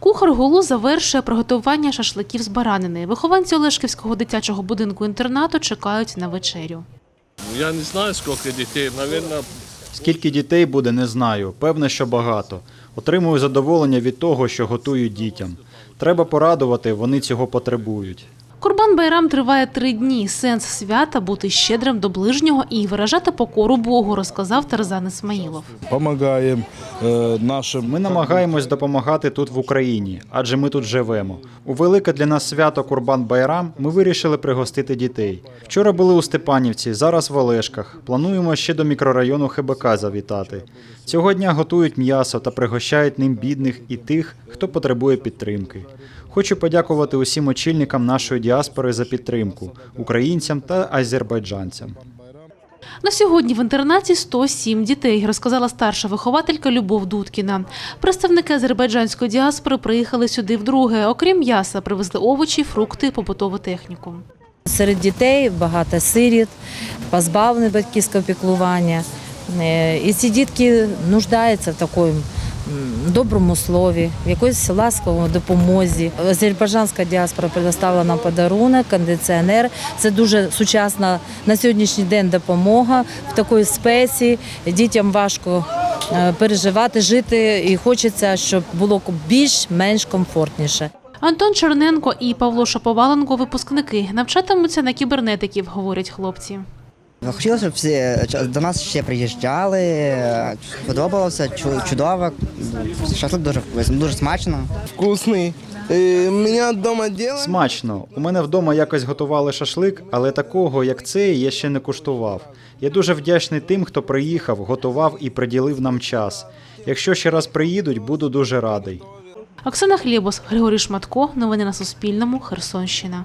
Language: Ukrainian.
Кухар Гулу завершує приготування шашликів з баранини. Вихованці Олешківського дитячого будинку інтернату чекають на вечерю. Я не знаю, скільки дітей. Навірно, Скільки дітей буде, не знаю. Певне, що багато. Отримую задоволення від того, що готують дітям. Треба порадувати, вони цього потребують. Курбан Байрам триває три дні. Сенс свята бути щедрим до ближнього і виражати покору Богу, розказав Тарзан Ісмаїлов. Помогаем э, нашим. Ми намагаємось допомагати тут в Україні, адже ми тут живемо. У велике для нас свято Курбан Байрам ми вирішили пригостити дітей. Вчора були у Степанівці, зараз в Олешках. Плануємо ще до мікрорайону ХБК завітати. Цього дня готують м'ясо та пригощають ним бідних і тих, хто потребує підтримки. Хочу подякувати усім очільникам нашої діаспори за підтримку українцям та азербайджанцям. На сьогодні в інтернаті 107 дітей, розказала старша вихователька Любов Дудкіна. Представники азербайджанської діаспори приїхали сюди вдруге. Окрім м'яса, привезли овочі, фрукти, побутову техніку. Серед дітей багато сиріт, позбавлених батьківського піклування. Е, І ці дітки нуждаються в такому доброму слові, в якоїсь ласковій допомозі. Азербайджанська діаспора предоставила нам подарунок, кондиціонер. Це дуже сучасна на сьогоднішній день допомога в такої спеції. Дітям важко е, переживати, жити, і хочеться, щоб було більш-менш комфортніше. Антон Черненко і Павло Шаповаленко – випускники. Навчатимуться на кібернетиків, говорять хлопці. Хотілося, щоб всі е, до нас ще приїжджали. е, Подобалося, чудово. Шашлик дуже вкусний, дуже смачно. вкусный. Э, Меня дома делают. Смачно. У мене вдома якось готували шашлик, але такого, як цей, я ще не куштував. Я дуже вдячний тим, хто приїхав, готував і приділив нам час. Якщо ще раз приїдуть, буду дуже радий. Оксана Хлєбус, Григорій Шматко. Новини на Суспільному. Херсонщина.